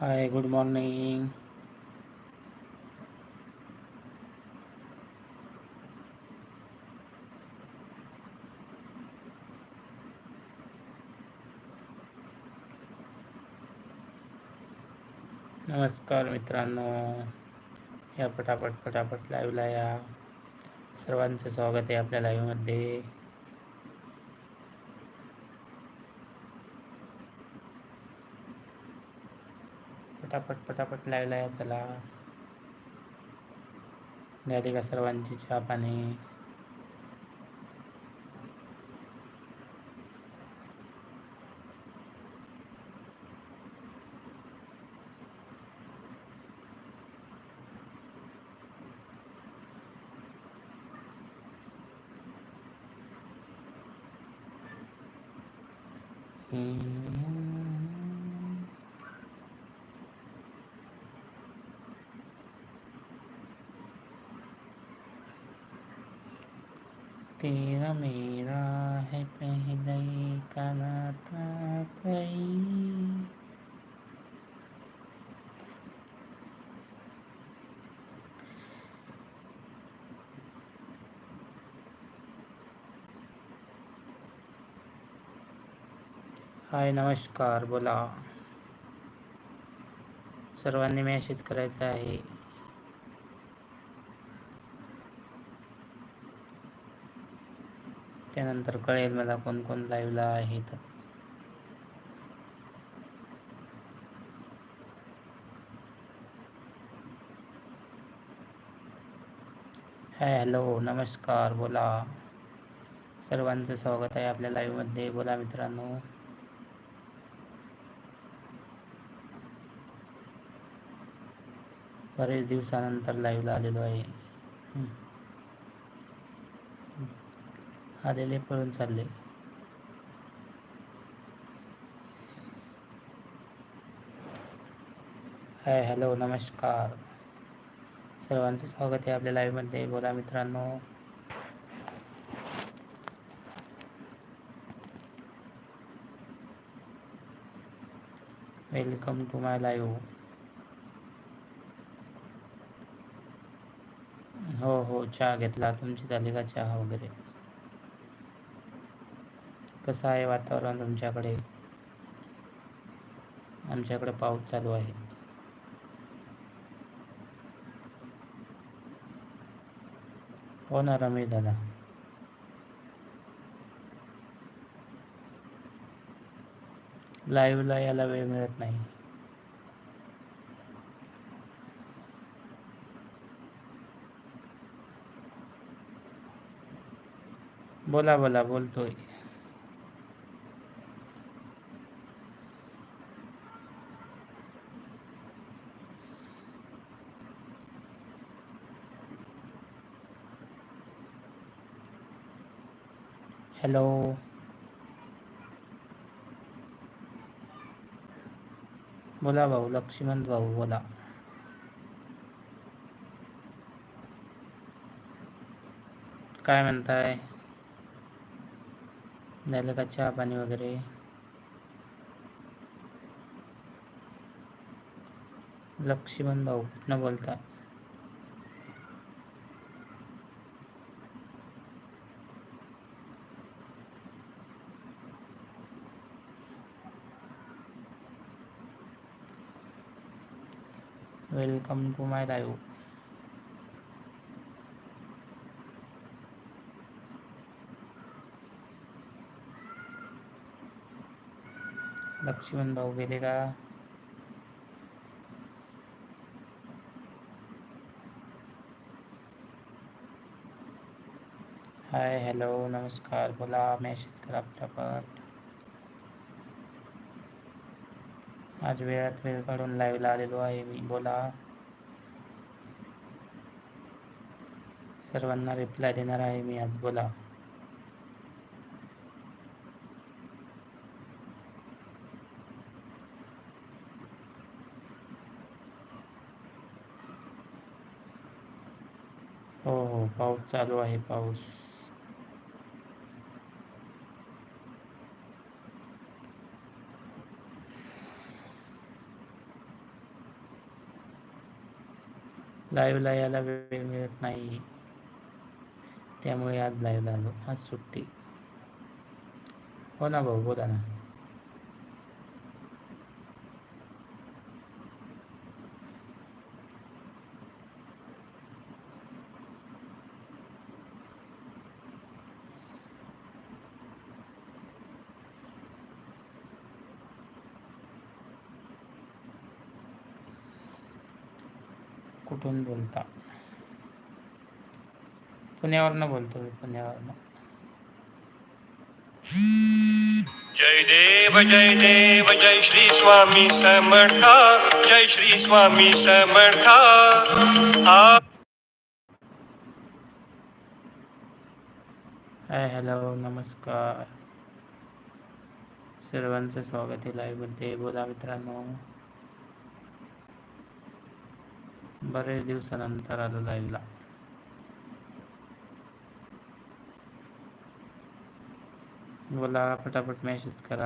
Hi good morning नमस्कार मित्रांनो, या पटापट पटापट लाईव्हला या. सर्वांचं स्वागत आहे आपल्या लाईव्हमध्ये पटापट पटापट लाईव्हला या चला. झाली का सर्वांची चहा पाणी. तेरा मेरा है पहले का नाता कोई। हाय नमस्कार बोला. सर्वांनी मॅसेज करायचा आहे. त्यानंतर कळेल मला कोण कोण लाईव्हला आहे तर. हॅलो, नमस्कार, बोला. सर्वांचं स्वागत आहे आपल्या लाईव्हमध्ये. बोला मित्रांनो. बरेच दिवसानंतर लाईव्हला आलेलो आहे. आलेले पळून चालले. हाय हॅलो नमस्कार. सर्वांचं स्वागत आहे आपल्या लाईव्हमध्ये बोला मित्रांनो. वेलकम टू माय लाईव्ह हो हो चहा घेतला. तुमची झाली का चहा वगैरे? कसं आहे वातावरण तुमच्याकडे? आमच्याकडे पाऊस चालू आहे. हो ना रमेश दादा. लाईव्हला यायला वेळ मिळत नाही. बोला बोला बोलतोय. हॅलो बोला भाऊ, लक्ष्मण भाऊ बोला. काय म्हणताय? झालं का चहा पाणी वगैरे? लक्ष्मण भाऊ, न बोलता. Welcome to my live Laxman भाऊ गेले का हाय हॅलो नमस्कार, बोला मेसेज करा पटापट आज वेळात वेळ काढून लाईव्हला आलेलो आहे मी. बोला. सर्वांना रिप्लाय देणार आहे मी आज. बोला. हो हो पाऊस चालू आहे पाऊस. लाईव्हला यायला वेळ मिळत नाही. त्यामुळे आज लाईव्हला आलो. आज सुट्टी. हो ना भाऊ बोला ना. कुठून बोलता? पुण्यावरनं बोलतो मी पुण्यावरनं. जय देव जय देव जय श्री स्वामी समर्था जय श्री स्वामी समर्था. हाय हॅलो नमस्कार. सर्वांचं स्वागत आहे लाईव्हमध्ये. बोला मित्रांनो. ಬರೀ ದಿವಸ ನಂತರ ಅದೆಲ್ಲ ಇಲ್ಲ. ಇವೆಲ್ಲ ಪಟಾಪಟ್ ಮ್ಯಾಚಸ್ಕರ